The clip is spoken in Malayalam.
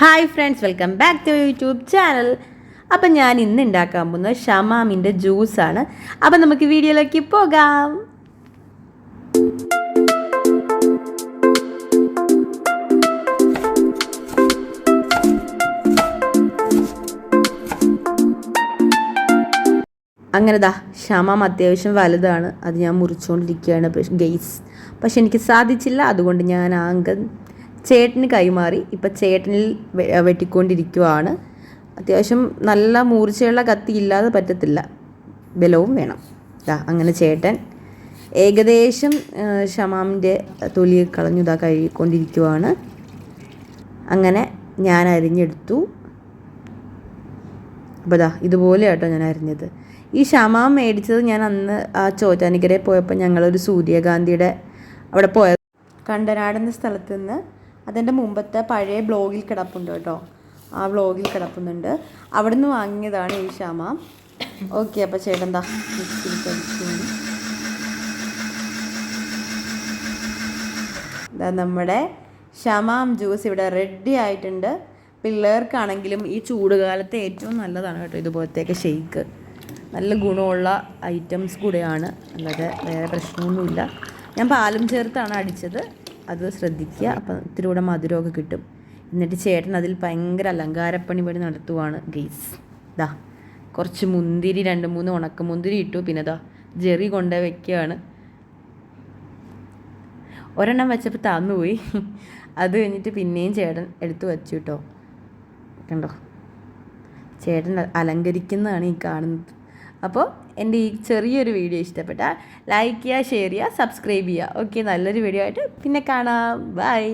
Hi friends welcome back to YouTube channel അപ്പം ഞാൻ ഇന്ന് ഉണ്ടാക്കാൻ പോകുന്നത് ഷമാമിന്റെ ജ്യൂസാണ് അപ്പം നമുക്ക് വീഡിയോയിലേക്ക് പോകാം. അങ്ങനെ ദാ ഷമാം അത്യാവശ്യം വലുതാണ്. അത് ഞാൻ മുറിച്ചുകൊണ്ടിരിക്കുകയാണ് ഗെയ്സ് പക്ഷെ എനിക്ക് സാധിച്ചില്ല അതുകൊണ്ട് ഞാൻ ആ അംഗം ചേട്ടന് കൈമാറി ഇപ്പം ചേട്ടനിൽ വെട്ടിക്കൊണ്ടിരിക്കുവാണ്. അത്യാവശ്യം നല്ല മൂർച്ചയുള്ള കത്തി ഇല്ലാതെ പറ്റത്തില്ല. ബലവും വേണം. ദാ അങ്ങനെ ചേട്ടൻ ഏകദേശം ഷമാമിന്റെ തൊലി കളഞ്ഞു ഇതാ കഴുകിക്കൊണ്ടിരിക്കുവാണ്. അങ്ങനെ ഞാൻ അരിഞ്ഞെടുത്തു. അപ്പോൾ ദാ ഇതുപോലെ കേട്ടോ ഞാൻ അരിഞ്ഞത്. ഈ ഷമാം മേടിച്ചത് ഞാൻ അന്ന് ആ ചോറ്റാനിക്കരയിൽ പോയപ്പോൾ ഞങ്ങളൊരു സൂര്യകാന്തിയുടെ അവിടെ പോയ കണ്ടനാടെന്ന സ്ഥലത്ത് നിന്ന് അതിന്റെ മുമ്പത്തെ പഴയ ബ്ലോഗിൽ കിടപ്പുണ്ട് കേട്ടോ. ആ ബ്ലോഗിൽ കിടപ്പുന്നുണ്ട്. അവിടെ നിന്ന് വാങ്ങിയതാണ് ഈ ഷമാം ഓക്കെ അപ്പോൾ ചേട്ടൻ ദാ നമ്മുടെ ഷമാം ജ്യൂസ് ഇവിടെ റെഡി ആയിട്ടുണ്ട്. പിള്ളേർക്കാണെങ്കിലും ഈ ചൂടുകാലത്ത് ഏറ്റവും നല്ലതാണ് കേട്ടോ ഇതുപോലത്തെയൊക്കെ ഷെയ്ക്ക് നല്ല ഗുണമുള്ള ഐറ്റംസ് കൂടെയാണ്. അല്ലാതെ വേറെ പ്രശ്നമൊന്നുമില്ല. ഞാൻ പാലും ചേർത്താണ് അടിച്ചത്. അത് ശ്രദ്ധിക്കുക. അപ്പം ഇത്തിരി കൂടെ മധുരമൊക്കെ കിട്ടും. എന്നിട്ട് ചേട്ടൻ അതിൽ ഭയങ്കര അലങ്കാരപ്പണി പണി നടത്തുവാണ് ഗെയ്സ്. ദാ കുറച്ച് മുന്തിരി രണ്ട് മൂന്ന് ഉണക്ക മുന്തിരി ഇട്ടു. പിന്നെ ദാ ജെറി കൊണ്ടേ വെക്കുകയാണ്. ഒരെണ്ണം വെച്ചപ്പോൾ തന്നുപോയി അത് കഴിഞ്ഞിട്ട് പിന്നെയും ചേട്ടൻ എടുത്തു വച്ചു കേട്ടോ. കണ്ടോ? ചേട്ടൻ അലങ്കരിക്കുന്നതാണ് ഈ കാണുന്നത്. അപ്പോൾ എന്റെ ഈ ചെറിയൊരു വീഡിയോ ഇഷ്ടപ്പെട്ടാൽ ലൈക്ക് ചെയ്യുക ഷെയർ ചെയ്യുക സബ്സ്ക്രൈബ് ചെയ്യുക. ഓക്കെ നല്ലൊരു വീഡിയോ ആയിട്ട് പിന്നെ കാണാം. ബൈ